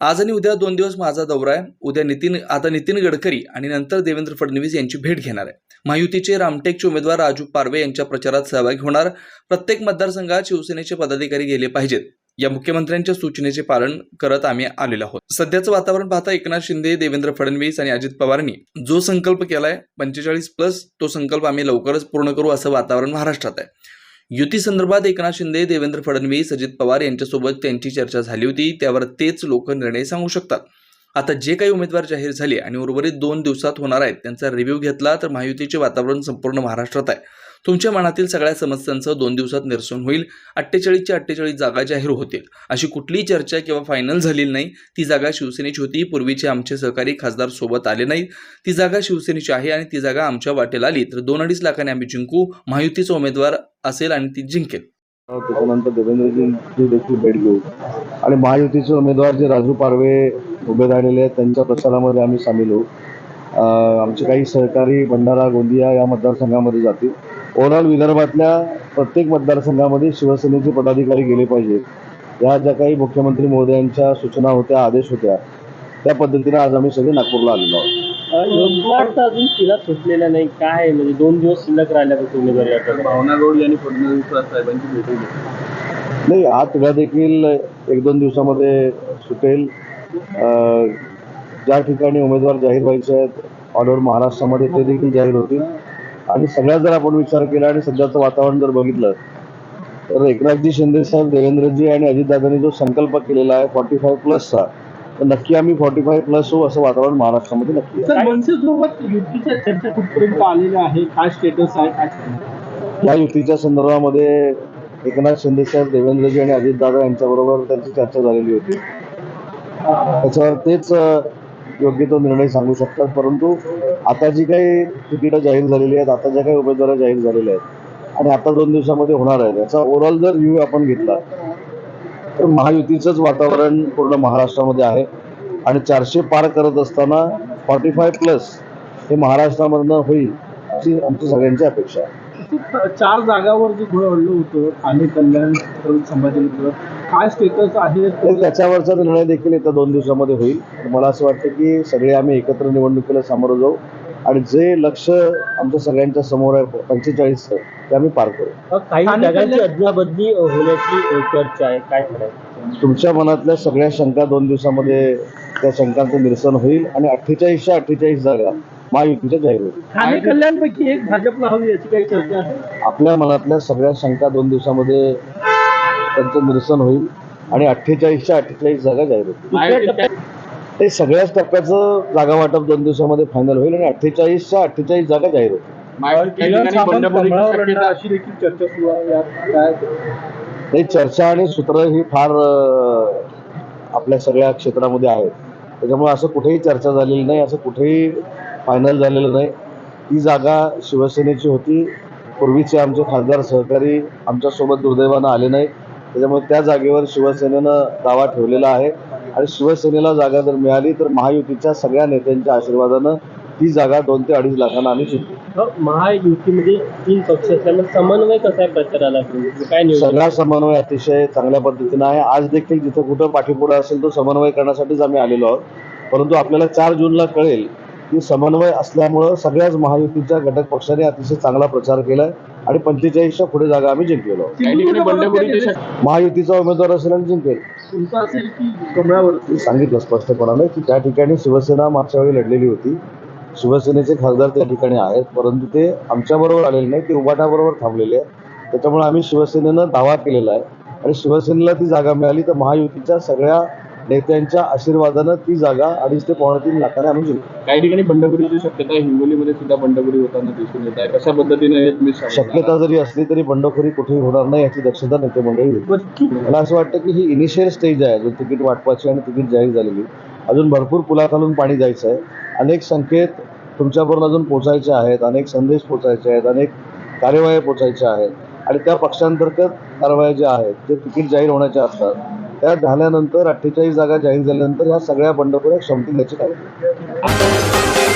आज आणि उद्या दोन दिवस माझा दौरा आहे. उद्या नितीन आता नितीन गडकरी आणि नंतर देवेंद्र फडणवीस यांची भेट घेणार आहे. महायुतीचे रामटेकचे उमेदवार राजू पारवे यांच्या प्रचारात सहभागी होणार. प्रत्येक मतदारसंघात शिवसेनेचे पदाधिकारी गेले पाहिजेत. या मुख्यमंत्र्यांच्या सूचनेचे पालन करत आम्ही आलेलो आहोत. सध्याचं वातावरण पाहता एकनाथ शिंदे देवेंद्र फडणवीस आणि अजित पवारांनी जो संकल्प केलाय पंचेचाळीस प्लस तो संकल्प आम्ही लवकरच पूर्ण करू असं वातावरण महाराष्ट्रात आहे. युती संदर्भात एकनाथ शिंदे देवेंद्र फडणवीस अजित पवार यांच्यासोबत त्यांची चर्चा झाली होती. त्यावर तेच लोक निर्णय सांगू शकतात. आता जे काही उमेदवार जाहीर झाले आणि उर्वरित दोन दिवसात होणार आहेत त्यांचा रिव्ह्यू घेतला तर महायुतीचे वातावरण संपूर्ण महाराष्ट्रात आहे. तुमच्या मनातील सगळ्या समस्यांचं दोन दिवसात निरसन होईल. अठ्ठेचाळीसच्या अठ्ठेचाळीस जागा जाहीर होतील. अशी कुठलीही चर्चा किंवा फायनल झालेली नाही. ती जागा शिवसेनेची होती. पूर्वीचे आमचे सहकारी खासदार सोबत आले नाहीत. ती जागा शिवसेनेची आहे आणि ती जागा आमच्या वाटेला आली. तर दोन अडीच लाखाने आम्ही जिंकू. महायुतीचा उमेदवार असेल आणि ती जिंकेल. त्याच्यानंतर देवेंद्रजींची देखील भेट घेऊ. आणि महायुतीचे उमेदवार जे राजू पारवे उभे राहिलेले आहेत त्यांच्या प्रचारामध्ये आम्ही सामील होऊ. आमचे काही सहकारी भंडारा गोंदिया या मतदारसंघामध्ये जातील. ओव्हरऑल विदर्भातल्या प्रत्येक मतदारसंघामध्ये शिवसेनेचे पदाधिकारी गेले पाहिजेत. या ज्या काही मुख्यमंत्री महोदयांच्या सूचना होत्या आदेश होत्या त्या पद्धतीने आज आम्ही सगळे नागपूरला आलेलो आहोत. अजून तिला सुटलेला नाही. काय? म्हणजे दोन दिवस शिल्लक राहिल्यापासून उमेदवारी अर्ज भावना गौड यांनी फडणवीस साहेबांची भेट घेतली. नाही हा तिढा देखील एक दोन दिवसामध्ये सुटेल. अं, ज्या ठिकाणी उमेदवार जाहीर व्हायचे आहेत ऑल ओव्हर महाराष्ट्रामध्ये ते देखील जाहीर होतील. आणि सगळ्यात जर आपण विचार केला आणि सध्याचं वातावरण जर बघितलं तर एकनाथजी शिंदे साहेब देवेंद्रजी आणि अजितदादांनी जो संकल्प केलेला आहे फॉर्टी फाईव्ह प्लसचा तर नक्की आम्ही फॉर्टी फाईव्ह प्लस होऊ असं वातावरण महाराष्ट्रामध्ये नक्की आहे. सर मनसेसोबत युतीच्या चर्चा कुठपर्यंत आलेल्या आहे काय स्टेटस आहे काय सांगणार? या युतीच्या संदर्भामध्ये एकनाथ शिंदे साहेब देवेंद्रजी आणि अजितदादा यांच्याबरोबर त्यांची चर्चा झालेली होती त्याच्यावर तेच योग्य तो निर्णय सांगू शकतात परंतु आता जी काही तिकीटं जाहीर झालेली आहेत आता ज्या काही उमेदवार जाहीर झालेल्या आहेत आणि आता दोन दिवसामध्ये होणार आहेत याचा ओव्हरऑल जर रिव्ह्यू आपण घेतला तर महायुतीचंच वातावरण पूर्ण महाराष्ट्रामध्ये आहे. आणि चारशे पार करत असताना फॉर्टी फाय प्लस हे महाराष्ट्रामधनं होईल अशी आमची सगळ्यांची अपेक्षा आहे. चार जागावर जे घोळवलं होतं ठाणे कल्याण संभाजीनगर काय स्टेटस आहे? त्याच्यावरचा निर्णय देखील येत्या दोन दिवसामध्ये होईल. आणि मला असं वाटतं की सगळे आम्ही एकत्र निवडणुकीला सामोरं जाऊ. आणि जे लक्ष आमच्या सगळ्यांच्या समोर आहे पंचेचाळीसचं ते आम्ही पार करू. काही जागांची अदलाबदली होण्याची चर्चा आहे काय करायचं तुमच्या मनातल्या सगळ्या शंका दोन दिवसामध्ये त्या शंकांचं निरसन होईल आणि अठ्ठेचाळीसच्या अठ्ठेचाळीस जागा महायुतीच्या जाहीर होईल ठाणे कल्याणपैकी एक भाजपला हवी याची काही चर्चा आहे? आपल्या मनातल्या सगळ्या शंका दोन दिवसामध्ये त्यांचं निरसन होईल आणि अठ्ठेचाळीसच्या अठ्ठेचाळीस जागा जाहीर होतील. ते सगळ्याच टप्प्याचं जागा वाटप दोन दिवसामध्ये फायनल होईल आणि अठ्ठेचाळीसच्या अठ्ठेचाळीस जागा जाहीर होतील. चर्चा सुरू आहे. यात काय ही चर्चा आणि सूत्र ही फार आपल्या सगळ्या क्षेत्रामध्ये आहेत. त्याच्यामुळे असं कुठेही चर्चा झालेली नाही असं कुठेही फायनल झालेलं नाही. ही जागा शिवसेनेची होती. पूर्वीचे आमचे खासदार सहकारी आमच्यासोबत दुर्दैवानं आले नाही त्याच्यामुळे त्या जागेवर शिवसेनेनं दावा ठेवलेला आहे. आणि शिवसेनेला जागा जर मिळाली तर महायुतीच्या सगळ्या नेत्यांच्या आशीर्वादानं ती जागा दोन ते अडीच लाखांना आम्ही जिंकू. महायुतीमध्ये तीन पक्ष असल्यामुळे समन्वय कसा आहे प्रचाराला काय नियोजन? सगळा समन्वय अतिशय चांगल्या पद्धतीनं आहे. आज देखील जिथं कुठं पाठीपुढे असेल तो समन्वय करण्यासाठीच आम्ही आलेलो आहोत. परंतु आपल्याला चार जूनला कळेल की समन्वय असल्यामुळं सगळ्याच महायुतीच्या घटक पक्षाने अतिशय चांगला प्रचार केलाय आणि पंचेचाळीसच्या पुढे जागा आम्ही जिंकलेलो महायुतीचा उमेदवार असेल आणि जिंकेल. कमळावर सांगितलं स्पष्टपणाने की त्या ठिकाणी शिवसेना मागच्या वेळी लढलेली होती. शिवसेनेचे खासदार त्या ठिकाणी आहेत परंतु ते आमच्याबरोबर आलेले नाही ते उबाटाबरोबर थांबलेले आहेत. त्याच्यामुळे आम्ही शिवसेनेनं दावा केलेला आहे. आणि शिवसेनेला ती जागा मिळाली तर महायुतीच्या सगळ्या नेत्यांच्या आशीर्वादानं ती जागा अडीच ते पावणे तीन लाखाने आम्ही जिंकू काही ठिकाणी बंडखोरीची शक्यता आहे. हिंगोलीमध्ये सुद्धा बंडखोरी होताना दिसून येत आहे. कशा पद्धतीने हे तुम्ही सांगता? शक्यता जरी असली तरी बंडखोरी कुठेही होणार नाही याची दक्षता नेते मंडळी. मला असं वाटतं की ही इनिशियल स्टेज आहे. अजून तिकीट वाटपाची आणि तिकीट जाहीर झालेली. अजून भरपूर पुलाखालून पाणी जायचं आहे. अनेक संकेत तुमच्यापर्यंत अजून पोचायचे आहेत. अनेक संदेश पोचायचे आहेत. अनेक कार्यवाही पोचायच्या आहेत. आणि त्या पक्षांतर्गत कारवाया ज्या आहेत ते तिकीट जाहीर होण्याच्या असतात. त्या झाल्यानंतर अठ्ठेचाळीस जागा जाहीर झाल्यानंतर ह्या सगळ्या बंडखोऱ्या क्षमतील याची काय